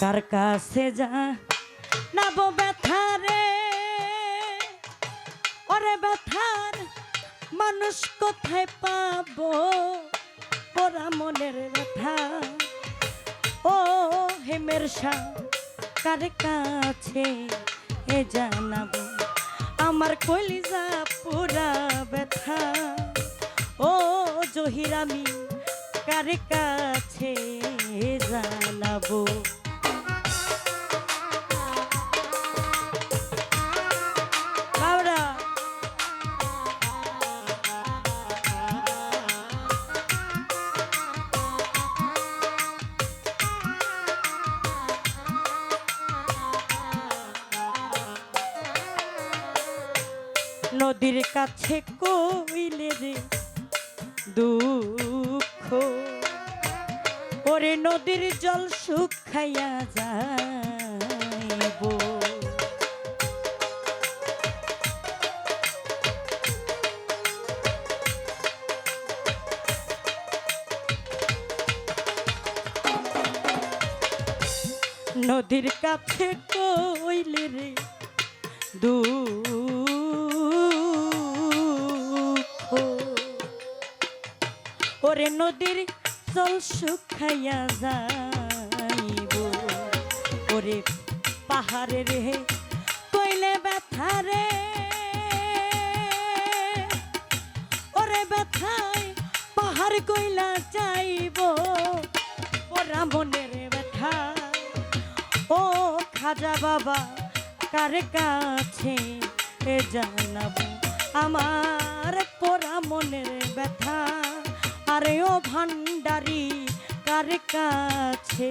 কার কাছে যা, নাব ব্যথা রে। ওরে ব্যথার মানুষ কোথায় পাবো? পোড়া মনের ব্যথা। ও হেমের শাহ কার কাছে এ জানাব? আমার কলিজা পুরা ব্যথা। ও জহিরামি কার কাছে জানাব? নদীর কাছে কইলে রে দুঃখ। ওরে নদীর জল শুকাইয়া যাইব। নদীর কাছে কইলে রে দুঃখ। নদীর জল শুকাইয়া যাইব। ওরে পাহাড়ে রে, কইলে ব্যথা রে। ওরে ব্যথায় পাহাড় কইলা যাইব। ওরা মনের ব্যথা, ও খাজা বাবা কার কাছে জানাব? আমার কাছে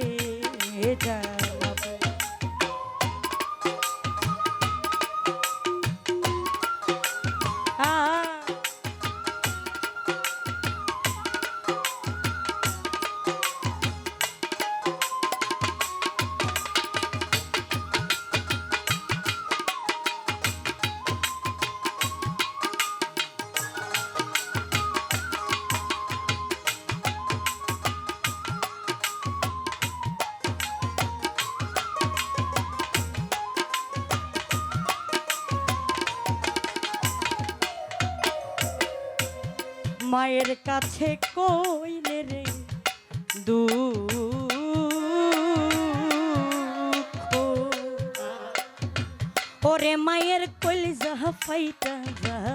এ মায়ের কাছে কইলে রে দুঃখ। ওরে মায়ের কলিজা ফাইটা যাইব।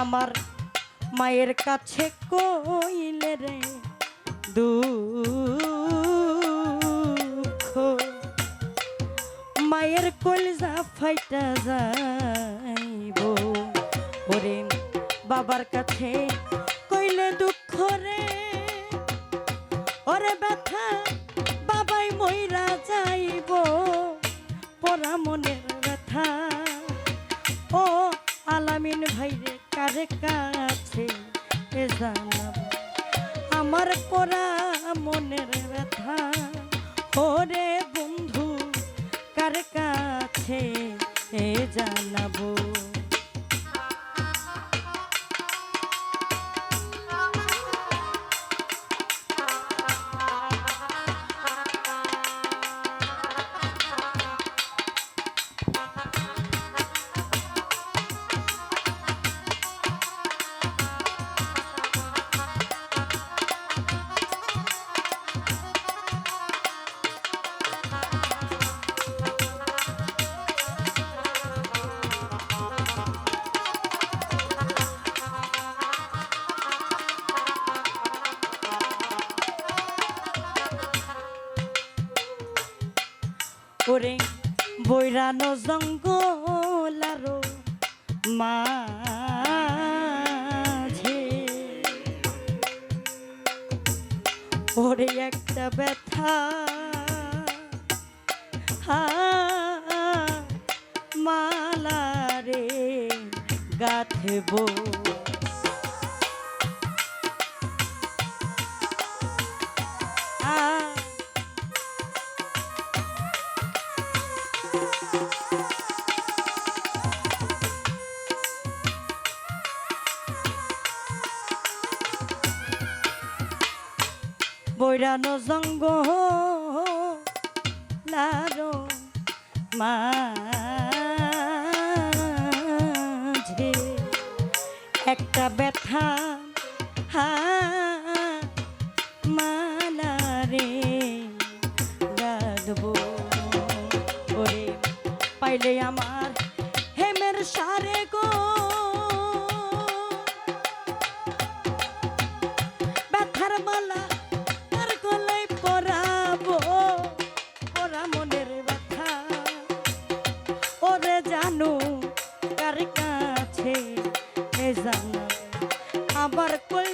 আমার মায়ের কাছে কইলে রে, দুঃখ। মায়ের কলজা ফাইটা যাইব। ওরে বাবার কাছে কইলে দুঃখ রে। ওরে ব্যথা বাবাই মইরা যাইব। পরা মনের ব্যথা। ও আলামিন ভাইরে কারে কাছে জানাব? আমার পরা মনের ব্যথা বৈরানো জঙ্গল আরও মাঝে। ওরে একটা ব্যথা। হা মালা রে গাথবো। পৈরানো জঙ্গ লারো মাঝে জানা। আবার কইজা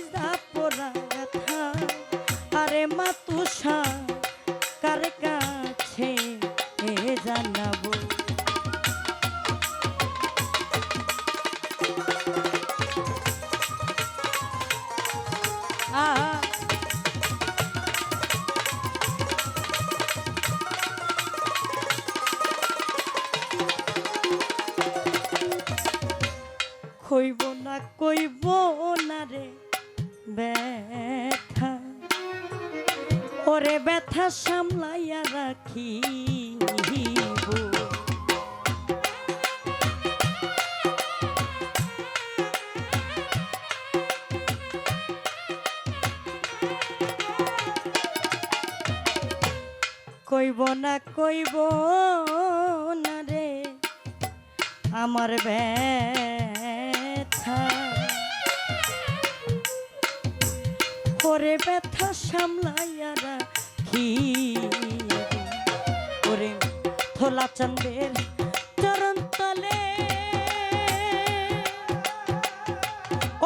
রে ব্যথা। ওরে ব্যথা সামলাইয়া রাখিব। কইব না কইব না রে আমার ব্যথা ওরে ব্যথা সামলাইয়া রাখি। ওরে থোলা চন্দের চরণ তলে।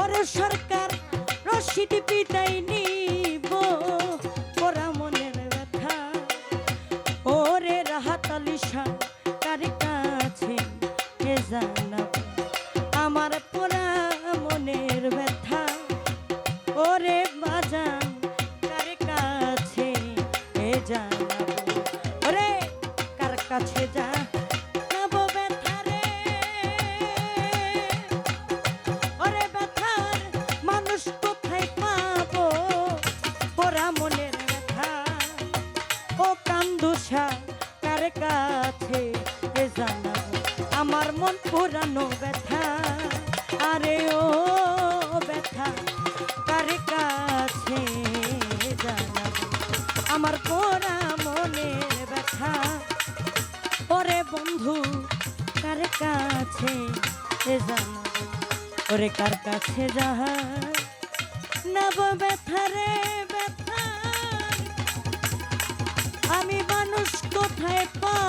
ওরে সরকার রশিদ বিদায় কাছে এ জানাব। আমার মন পুরানো ব্যথা। আরে ও কাছে ওরে কার কাছে যাহা নব ব্যথা রে ব্যথা। আমি মানুষ কোথায় পাবো